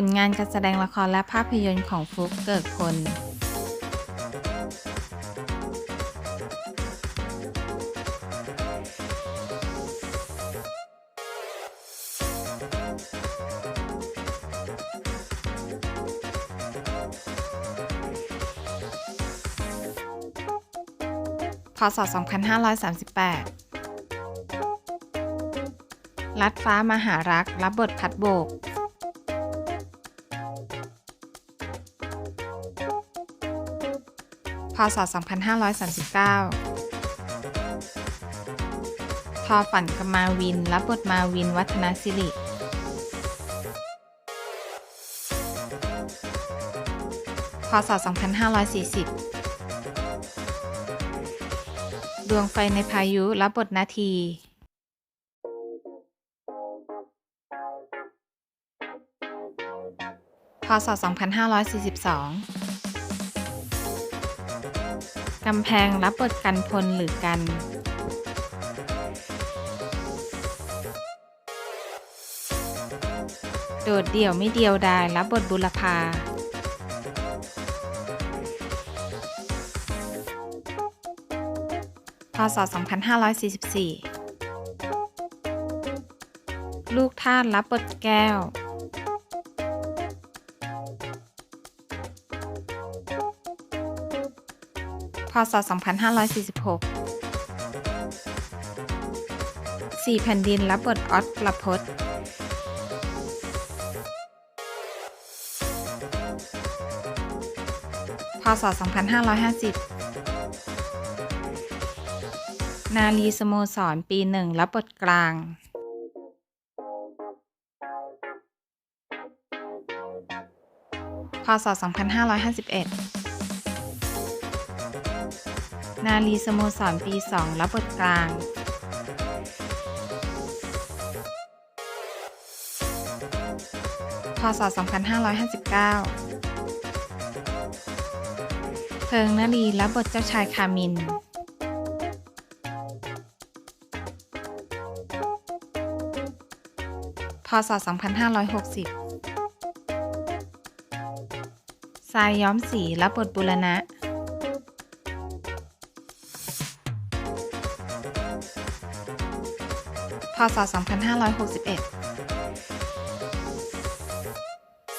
ผลงานการแสดงละครและภาพยนตร์ของฟลุกเกิกพลพศ 2538ลัดฟ้ามหารัก รับบทพัดโบก พศ 2539 ทอฝันกมาวิน รับบทมาวิน วัฒนศิริ พศ 2540 ดวงไฟในพายุ รับบทนาทีพศ 2542 กำแพงรับบทกันพลหรือกัน โดดเดี่ยวไม่เดียวดายรับบทบุรพาพศ 2544 ลูกท่านรับบทแก้ว พศ 2546สี่แผ่นดินรับบทออสประพศพศ 2550 นาลีสโมสรปีหนึ่งรับบทกลาง พศ 2551 นาลีสโมสรปี 2 รับบทกลางพศ 2559 เพิงนาลีรับบทเจ้าชายคามิน พศ 2560ทรายย้อมสีรับบทบุรณะ พศ 2561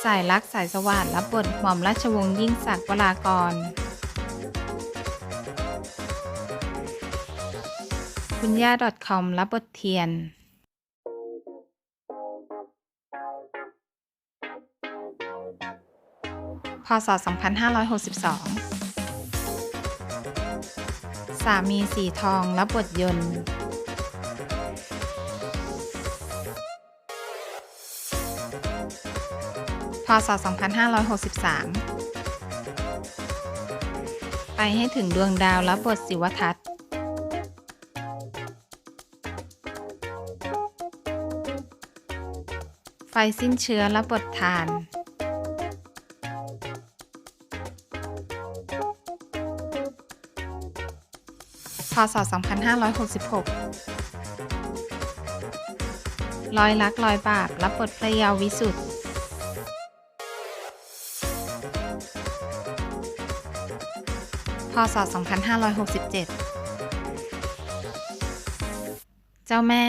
สายลักสายสวัสดิ์รับบทหม่อมราชวงศ์ยิ่งศักดิ์วรากร คุณย่า .com รับบทเทียน พศ 2562 สามีสีทองรับบทยนต์ พศ 2563 ไปให้ถึงดวงดาวรับบทศิวทัศน์ไฟสิ้นเชื้อรับบททาน พศ 2566 ร้อยรักรอยบาปรับบทพระยาวิสุทธ์ พศ 2567 เจ้าแม่